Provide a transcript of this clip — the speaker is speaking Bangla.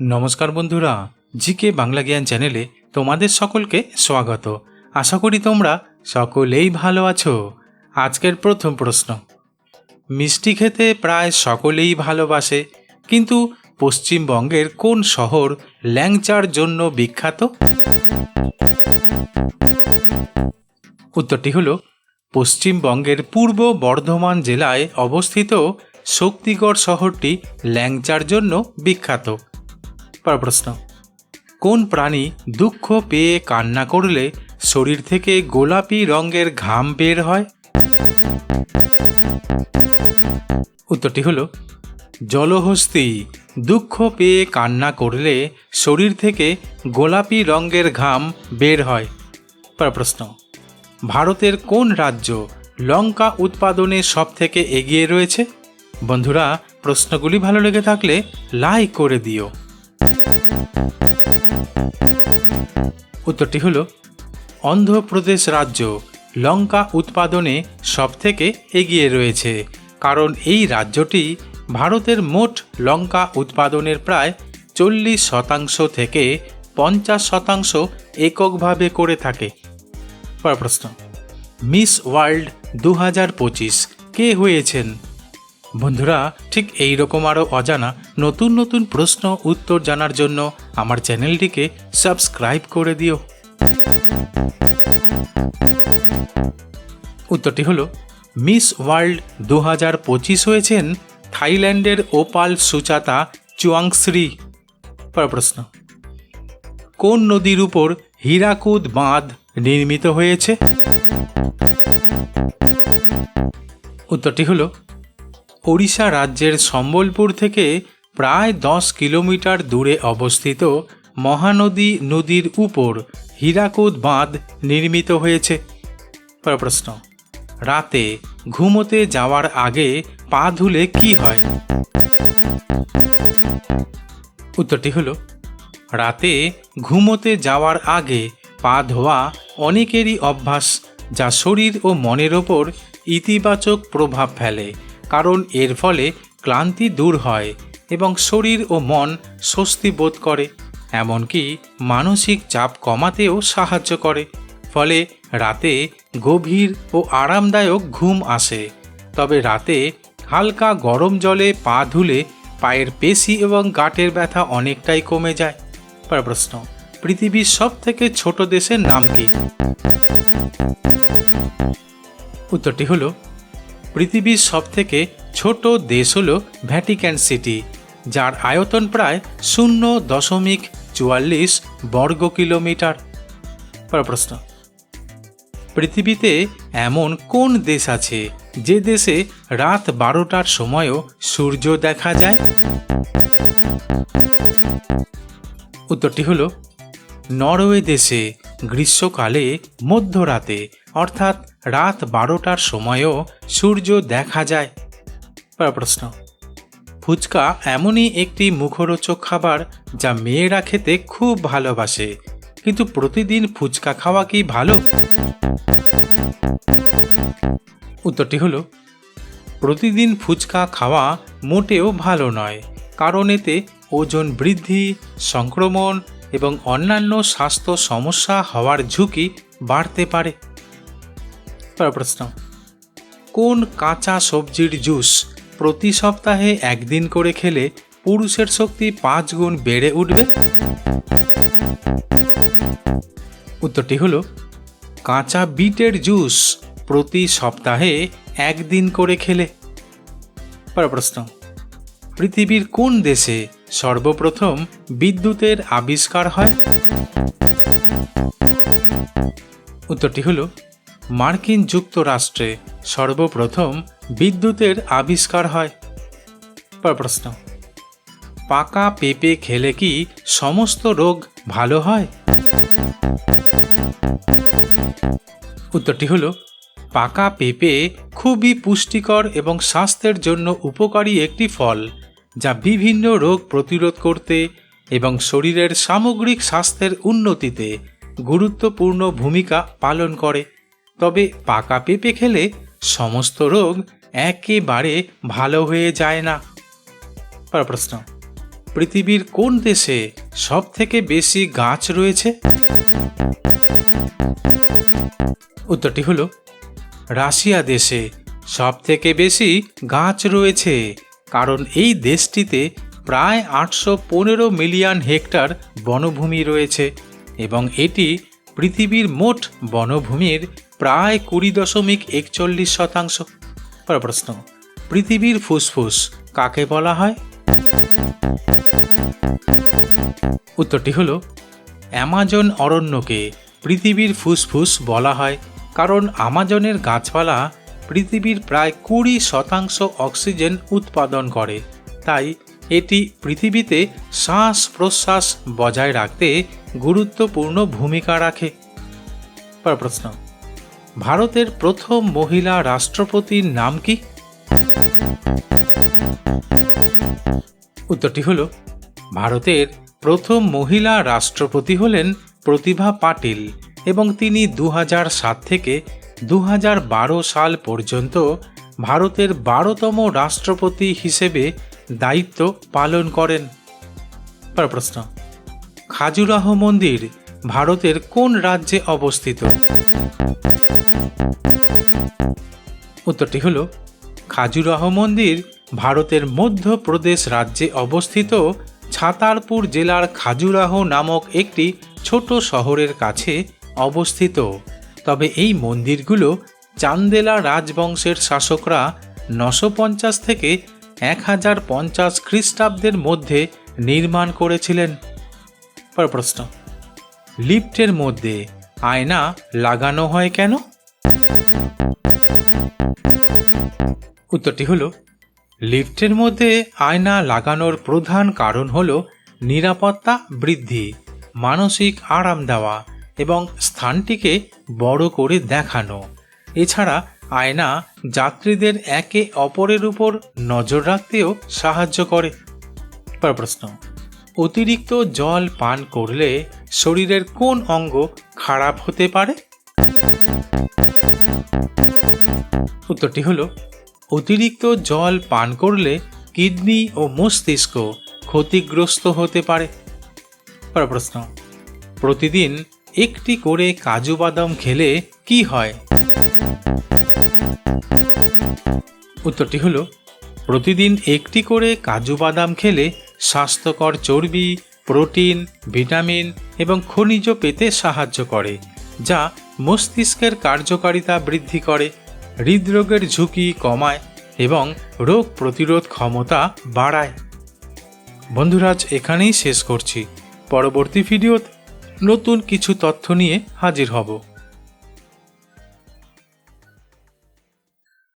নমস্কার বন্ধুরা, জিকে বাংলা জ্ঞান চ্যানেলে তোমাদের সকলকে স্বাগত। আশা করি তোমরা সকলেই ভালো আছো। আজকের প্রথম প্রশ্ন। মিষ্টি খেতে প্রায় সকলেই ভালোবাসে, কিন্তু পশ্চিমবঙ্গের কোন শহর ল্যাংচার জন্য বিখ্যাত? উত্তরটি হল, পশ্চিমবঙ্গের পূর্ব বর্ধমান জেলায় অবস্থিত শক্তিগড় শহরটি ল্যাংচার জন্য বিখ্যাত। পরের প্রশ্ন। কোন প্রাণী দুঃখ পেয়ে কান্না করলে শরীর থেকে গোলাপি রঙের ঘাম বের হয়? উত্তরটি হল, জলহস্তি। দুঃখ পেয়ে কান্না করলে শরীর থেকে গোলাপি রঙের ঘাম বের হয়। প্রশ্ন, ভারতের কোন রাজ্য লঙ্কা উৎপাদনে সব থেকে এগিয়ে রয়েছে? বন্ধুরা, প্রশ্নগুলি ভালো লেগে থাকলে লাইক করে দিও। উত্তরটি হল, অন্ধ্রপ্রদেশ রাজ্য লঙ্কা উৎপাদনে সবথেকে এগিয়ে রয়েছে, কারণ এই রাজ্যটি ভারতের মোট লঙ্কা উৎপাদনের প্রায় চল্লিশ শতাংশ থেকে পঞ্চাশ শতাংশ এককভাবে করে থাকে। প্রশ্ন, মিস ওয়ার্ল্ড দু হাজার পঁচিশ কে হয়েছেন? বন্ধুরা, ঠিক এই রকম আরও অজানা নতুন নতুন প্রশ্ন, উত্তর জানার জন্য আমার চ্যানেলটিকে সাবস্ক্রাইব করে দিও। উত্তরটি হল, মিস ওয়ার্ল্ড দু হাজার পঁচিশ হয়েছেন থাইল্যান্ডের ওপাল সুচাতা চুয়াংশ্রী। পরের প্রশ্ন, কোন নদীর উপর হীরাকুদ বাঁধ নির্মিত হয়েছে? উত্তরটি হল ওড়িশা রাজ্যের সম্বলপুর থেকে প্রায় দশ কিলোমিটার দূরে অবস্থিত মহানদী নদীর উপর হীরাকুদ বাঁধ নির্মিত হয়েছে। প্রশ্ন, রাতে ঘুমোতে যাওয়ার আগে পা ধুলে কি হয়? উত্তরটি হল, রাতে ঘুমোতে যাওয়ার আগে পা ধোয়া অনেকেরই অভ্যাস যা শরীর ও মনের ওপর ইতিবাচক প্রভাব ফেলে। কারণ এর ফলে ক্লান্তি দূর হয় এবং শরীর ও মন স্বস্তি বোধ করে, এমনকি মানসিক চাপ কমাতেও সাহায্য করে, ফলে রাতে গভীর ও আরামদায়ক ঘুম আসে। তবে রাতে হালকা গরম জলে পা ধুলে পায়ের পেশি এবং গাঁটের ব্যথা অনেকটাই কমে যায়। প্রশ্ন, পৃথিবীর সব থেকে ছোট দেশের নাম কি? উত্তরটি হলো পৃথিবীর সবথেকে ছোট দেশ হল ভ্যাটিক্যান সিটি, যার আয়তন প্রায় শূন্য দশমিক চুয়াল্লিশ বর্গ কিলোমিটার। প্রশ্ন। পৃথিবীতে এমন কোন দেশ আছে যে দেশে রাত বারোটার সময়ও সূর্য দেখা যায়? উত্তরটি হল, নরওয়ে দেশে, গ্রীষ্মকালে, মধ্যরাতে অর্থাৎ রাত বারোটার সময়ও সূর্য দেখা যায়। প্রশ্ন। ফুচকা এমনই একটি মুখরোচক খাবার যা মেয়েরা খেতে খুব ভালোবাসে, কিন্তু প্রতিদিন ফুচকা খাওয়া কি ভালো? উত্তরটি হলো, প্রতিদিন ফুচকা খাওয়া মোটেও ভালো নয়, কারণ এতে ওজন বৃদ্ধি, সংক্রমণ এবং অন্যান্য স্বাস্থ্য সমস্যা হওয়ার ঝুঁকি বাড়তে পারে। প্রশ্ন। কোন কাঁচা সবজির জুস প্রতি সপ্তাহে একদিন করে খেলে পুরুষের শক্তি পাঁচ গুণ বেড়ে উঠবে? উত্তরটি হলো, কাঁচা বিটের জুস প্রতি সপ্তাহে একদিন করে খেলে। পরের প্রশ্ন, পৃথিবীর কোন দেশে সর্বপ্রথম বিদ্যুতের আবিষ্কার হয়? উত্তরটি হল মার্কিন যুক্তরাষ্ট্রে সর্বপ্রথম বিদ্যুতের আবিষ্কার হয়। প্রশ্ন, পাকা পেঁপে খেলে কি সমস্ত রোগ ভালো হয়? উত্তরটি হলো, পাকা পেঁপে খুবই পুষ্টিকর এবং স্বাস্থ্যের জন্য উপকারী একটি ফল, যা বিভিন্ন রোগ প্রতিরোধ করতে এবং শরীরের সামগ্রিক স্বাস্থ্যের উন্নতিতে গুরুত্বপূর্ণ ভূমিকা পালন করে। তবে পাকা পেঁপে খেলে সমস্ত রোগ একেবারে ভালো হয়ে যায় না। প্রশ্ন পৃথিবীর কোন দেশে সব থেকে বেশি গাছ রয়েছে? উত্তরটি হলো, রাশিয়া দেশে সব থেকে বেশি গাছ রয়েছে, কারণ এই দেশটিতে প্রায় আটশো পনেরো মিলিয়ন হেক্টর বনভূমি রয়েছে এবং এটি পৃথিবীর মোট বনভূমির প্রায় কুড়ি দশমিক একচল্লিশ শতাংশ। প্রশ্ন, পৃথিবীর ফুসফুস কাকে বলা হয়? উত্তরটি হলো, অ্যামাজন অরণ্যকে পৃথিবীর ফুসফুস বলা হয়, কারণ আমাজনের গাছপালা পৃথিবীর প্রায় কুড়ি শতাংশ অক্সিজেন উৎপাদন করে। তাই এটি পৃথিবীতে শ্বাস প্রশ্বাস বজায় রাখতে গুরুত্বপূর্ণ ভূমিকা রাখে। প্রশ্ন, ভারতের প্রথম মহিলা রাষ্ট্রপতির নাম কি? উত্তরটি হল, ভারতের প্রথম মহিলা রাষ্ট্রপতি হলেন প্রতিভা পাটিল এবং তিনি দু সাত থেকে দু হাজার বারো সাল পর্যন্ত ভারতের বারোতম রাষ্ট্রপতি হিসেবে দায়িত্ব পালন করেন। পরের প্রশ্ন খাজুরাহ মন্দির ভারতের কোন রাজ্যে অবস্থিত? উত্তরটি হল খাজুরাহ মন্দির ভারতের মধ্যপ্রদেশ রাজ্যে অবস্থিত ছাতারপুর জেলার খাজুরাহ নামক একটি ছোট শহরের কাছে অবস্থিত। তবে এই মন্দিরগুলো চান্দেলা রাজবংশের শাসকরা নশো পঞ্চাশ থেকে এক হাজার পঞ্চাশ খ্রিস্টাব্দের মধ্যে নির্মাণ করেছিলেন। পরের প্রশ্ন, লিফটের মধ্যে আয়না লাগানো হয় কেন? উত্তরটি হলো, লিফটের মধ্যে আয়না লাগানোর প্রধান কারণ হল নিরাপত্তা বৃদ্ধি, মানসিক আরাম দেওয়া এবং স্থানটিকে বড় করে দেখানো। এছাড়া আয়না যাত্রীদের একে অপরের উপর নজর রাখতেও সাহায্য করে। প্রশ্ন, অতিরিক্ত জল পান করলে শরীরের কোন অঙ্গ খারাপ হতে পারে? উত্তরটি হলো, অতিরিক্ত জল পান করলে কিডনি ও মস্তিষ্ক ক্ষতিগ্রস্ত হতে পারে। প্রশ্ন, প্রতিদিন একটি করে কাজু বাদাম খেলে কি হয়? উত্তরটি হলো, প্রতিদিন একটি করে কাজু বাদাম খেলে স্বাস্থ্যকর চর্বি, প্রোটিন, ভিটামিন এবং খনিজ পেতে সাহায্য করে, যা মস্তিষ্কের কার্যকারিতা বৃদ্ধি করে, হৃদরোগের ঝুঁকি কমায় এবং রোগ প্রতিরোধ ক্ষমতা বাড়ায়। বন্ধুরাজ এখানেই শেষ করছি। পরবর্তী ভিডিওতে নতুন কিছু তথ্য নিয়ে হাজির হব।